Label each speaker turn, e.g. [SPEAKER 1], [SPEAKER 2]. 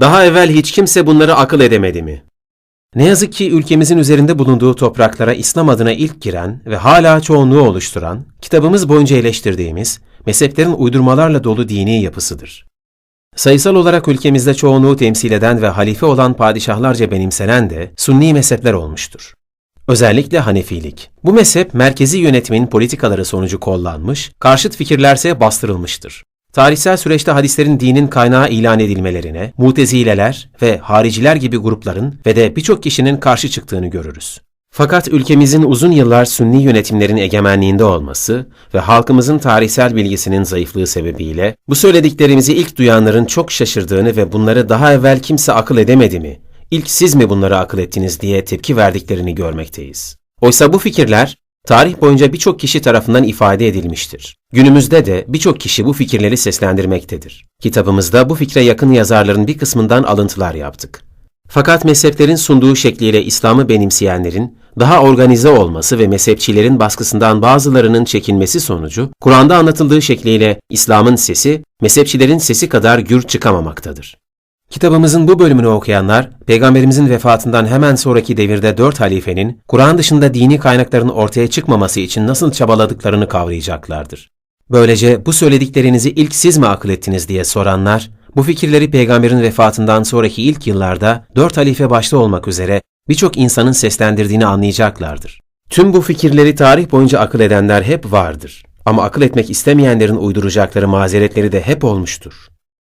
[SPEAKER 1] Daha evvel hiç kimse bunları akıl edemedi mi? Ne yazık ki ülkemizin üzerinde bulunduğu topraklara İslam adına ilk giren ve hala çoğunluğu oluşturan, kitabımız boyunca eleştirdiğimiz, mezheplerin uydurmalarla dolu dini yapısıdır. Sayısal olarak ülkemizde çoğunluğu temsil eden ve halife olan padişahlarca benimsenen de Sunni mezhepler olmuştur. Özellikle Hanefilik. Bu mezhep merkezi yönetimin politikaları sonucu kollanmış, karşıt fikirlerse bastırılmıştır. Tarihsel süreçte hadislerin dinin kaynağı ilan edilmelerine, mutezileler ve hariciler gibi grupların ve de birçok kişinin karşı çıktığını görürüz. Fakat ülkemizin uzun yıllar sünni yönetimlerin egemenliğinde olması ve halkımızın tarihsel bilgisinin zayıflığı sebebiyle bu söylediklerimizi ilk duyanların çok şaşırdığını ve bunları daha evvel kimse akıl edemedi mi, ilk siz mi bunları akıl ettiniz diye tepki verdiklerini görmekteyiz. Oysa bu fikirler tarih boyunca birçok kişi tarafından ifade edilmiştir. Günümüzde de birçok kişi bu fikirleri seslendirmektedir. Kitabımızda bu fikre yakın yazarların bir kısmından alıntılar yaptık. Fakat mezheplerin sunduğu şekliyle İslam'ı benimseyenlerin daha organize olması ve mezhepçilerin baskısından bazılarının çekinmesi sonucu Kur'an'da anlatıldığı şekliyle İslam'ın sesi mezhepçilerin sesi kadar gür çıkamamaktadır. Kitabımızın bu bölümünü okuyanlar, Peygamberimizin vefatından hemen sonraki devirde dört halifenin, Kur'an dışında dini kaynakların ortaya çıkmaması için nasıl çabaladıklarını kavrayacaklardır. Böylece bu söylediklerinizi ilk siz mi akıl ettiniz diye soranlar, bu fikirleri peygamberin vefatından sonraki ilk yıllarda dört halife başta olmak üzere birçok insanın seslendirdiğini anlayacaklardır. Tüm bu fikirleri tarih boyunca akıl edenler hep vardır. Ama akıl etmek istemeyenlerin uyduracakları mazeretleri de hep olmuştur.